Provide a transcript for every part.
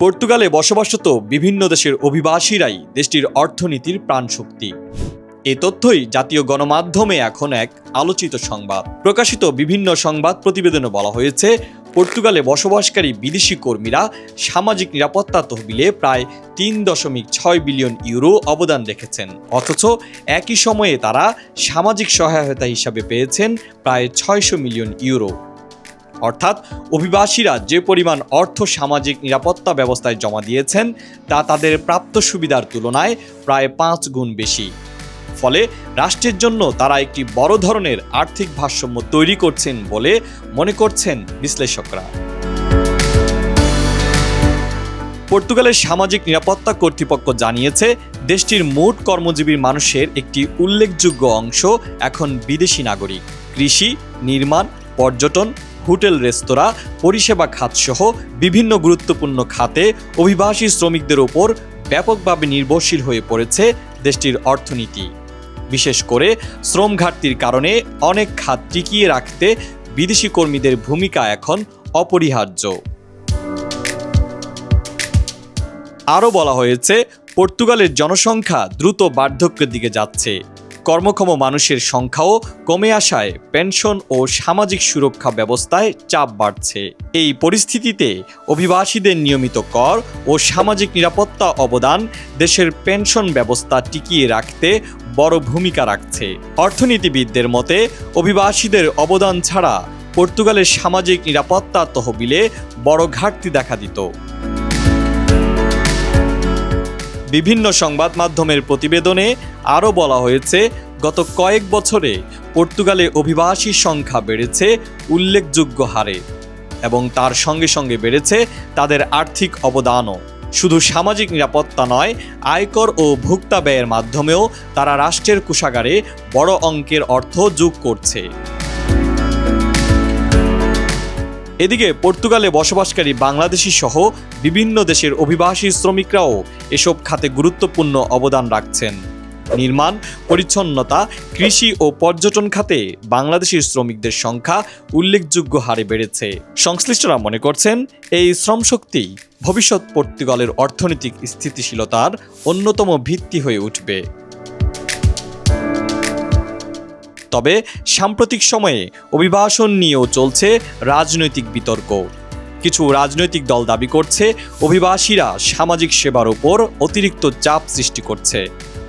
পর্তুগালে বসবাসরত বিভিন্ন দেশের অভিবাসীরাই দেশটির অর্থনীতির প্রাণশক্তি। এ তথ্যই জাতীয় গণমাধ্যমে এখন এক আলোচিত সংবাদ। প্রকাশিত বিভিন্ন সংবাদ প্রতিবেদনে বলা হয়েছে, পর্তুগালে বসবাসকারী বিদেশি কর্মীরা সামাজিক নিরাপত্তা তহবিলে প্রায় তিন দশমিক ছয় বিলিয়ন ইউরো অবদান রেখেছেন। অথচ একই সময়ে তারা সামাজিক সহায়তা হিসাবে পেয়েছেন প্রায় ছয়শো মিলিয়ন ইউরো। অর্থাৎ অভিবাসীরা যে পরিমাণ অর্থ সামাজিক নিরাপত্তা ব্যবস্থায় জমা দিয়েছেন, তা তাদের প্রাপ্ত সুবিধার তুলনায় প্রায় পাঁচ গুণ বেশি। ফলে রাষ্ট্রের জন্য তারা একটি বড় ধরনের আর্থিক ভারসাম্য তৈরি করছেন বলে মনে করছেন বিশ্লেষকরা। পর্তুগালের সামাজিক নিরাপত্তা কর্তৃপক্ষ জানিয়েছে, দেশটির মোট কর্মজীবী মানুষের একটি উল্লেখযোগ্য অংশ এখন বিদেশি নাগরিক। কৃষি, নির্মাণ, পর্যটন হোটেল, রেস্তোরাঁ, পরিষেবা খাতসহ বিভিন্ন গুরুত্বপূর্ণ খাতে অভিবাসী শ্রমিকদের ওপর ব্যাপকভাবে নির্ভরশীল হয়ে পড়েছে দেশটির অর্থনীতি। বিশেষ করে শ্রম ঘাটতির কারণে অনেক খাত টিকিয়ে রাখতে বিদেশি কর্মীদের ভূমিকা এখন অপরিহার্য। আরও বলা হয়েছে, পর্তুগালের জনসংখ্যা দ্রুত বার্ধক্যের দিকে যাচ্ছে। কর্মক্ষম মানুষের সংখ্যাও কমে আসায় পেনশন ও সামাজিক সুরক্ষা ব্যবস্থায় চাপ বাড়ছে। এই পরিস্থিতিতে অভিবাসীদের নিয়মিত কর ও সামাজিক নিরাপত্তা অবদান দেশের পেনশন ব্যবস্থা টিকিয়ে রাখতে বড় ভূমিকা রাখছে। অর্থনীতিবিদদের মতে, অভিবাসীদের অবদান ছাড়া পর্তুগালের সামাজিক নিরাপত্তা তহবিলে বড় ঘাটতি দেখা দিত। বিভিন্ন সংবাদ মাধ্যমের প্রতিবেদনে আরও বলা হয়েছে, গত কয়েক বছরে পর্তুগালে অভিবাসীর সংখ্যা বেড়েছে উল্লেখযোগ্য হারে এবং তার সঙ্গে সঙ্গে বেড়েছে তাদের আর্থিক অবদানও। শুধু সামাজিক নিরাপত্তা নয়, আয়কর ও ভোক্তা ব্যয়ের মাধ্যমেও তারা রাষ্ট্রের কোষাগারে বড় অঙ্কের অর্থ যোগ করছে। এদিকে পর্তুগালে বসবাসকারী বাংলাদেশি সহ বিভিন্ন দেশের অভিবাসী শ্রমিকরাও এসব খাতে গুরুত্বপূর্ণ অবদান রাখছেন। নির্মাণ, পরিচ্ছন্নতা, কৃষি ও পর্যটন খাতে বাংলাদেশি শ্রমিকদের সংখ্যা উল্লেখযোগ্য হারে বেড়েছে। সংশ্লিষ্টরা মনে করছেন, এই শ্রমশক্তি ভবিষ্যৎ পর্তুগালের অর্থনৈতিক স্থিতিশীলতার অন্যতম ভিত্তি হয়ে উঠবে। তবে সাম্প্রতিক সময়ে অভিবাসন নিয়েও চলছে রাজনৈতিক বিতর্ক। কিছু রাজনৈতিক দল দাবি করছে, অভিবাসীরা সামাজিক সেবার উপর অতিরিক্ত চাপ সৃষ্টি করছে।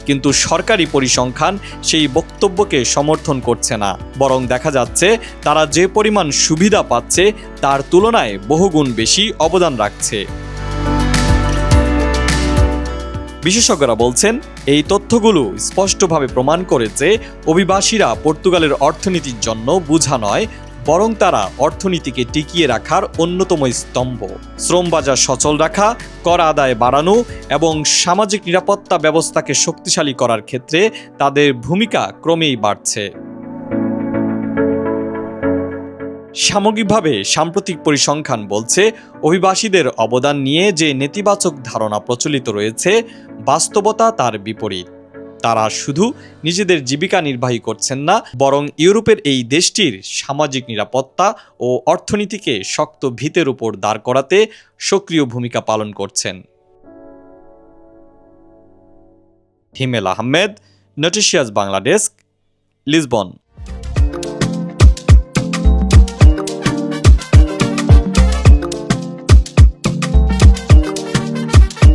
কিন্তু সরকারি পরিসংখ্যান সেই বক্তব্যকে সমর্থন করছে না। বরং দেখা যাচ্ছে, তারা যে পরিমাণ সুবিধা পাচ্ছে, তার তুলনায় বহুগুণ বেশি অবদান রাখছে। বিশেষজ্ঞরা বলছেন, এই তথ্যগুলো স্পষ্টভাবে প্রমাণ করে যে অভিবাসীরা পর্তুগালের অর্থনীতির জন্য বোঝা নয় বরং তারা অর্থনীতিকে টিকিয়ে রাখার অন্যতম স্তম্ভ। শ্রম বাজার সচল রাখা, কর আদায় বাড়ানো এবং সামাজিক নিরাপত্তা ব্যবস্থাকে শক্তিশালী করার ক্ষেত্রে তাদের ভূমিকা ক্রমেই বাড়ছে। সামগ্রিকভাবে সাম্প্রতিক পরিসংখ্যান বলছে, অভিবাসীদের অবদান নিয়ে যে নেতিবাচক ধারণা প্রচলিত রয়েছে, বাস্তবতা তার বিপরীত। তারা শুধু নিজেদের জীবিকা নির্বাহী করছেন না, বরং ইউরোপের এই দেশটির সামাজিক নিরাপত্তা ও অর্থনীতিকে শক্ত ভিতের উপর দাঁড় করাতে সক্রিয় ভূমিকা পালন করছেন। হিমেল আহমেদ, নটিশিয়াস বাংলাদেশ লিসবন।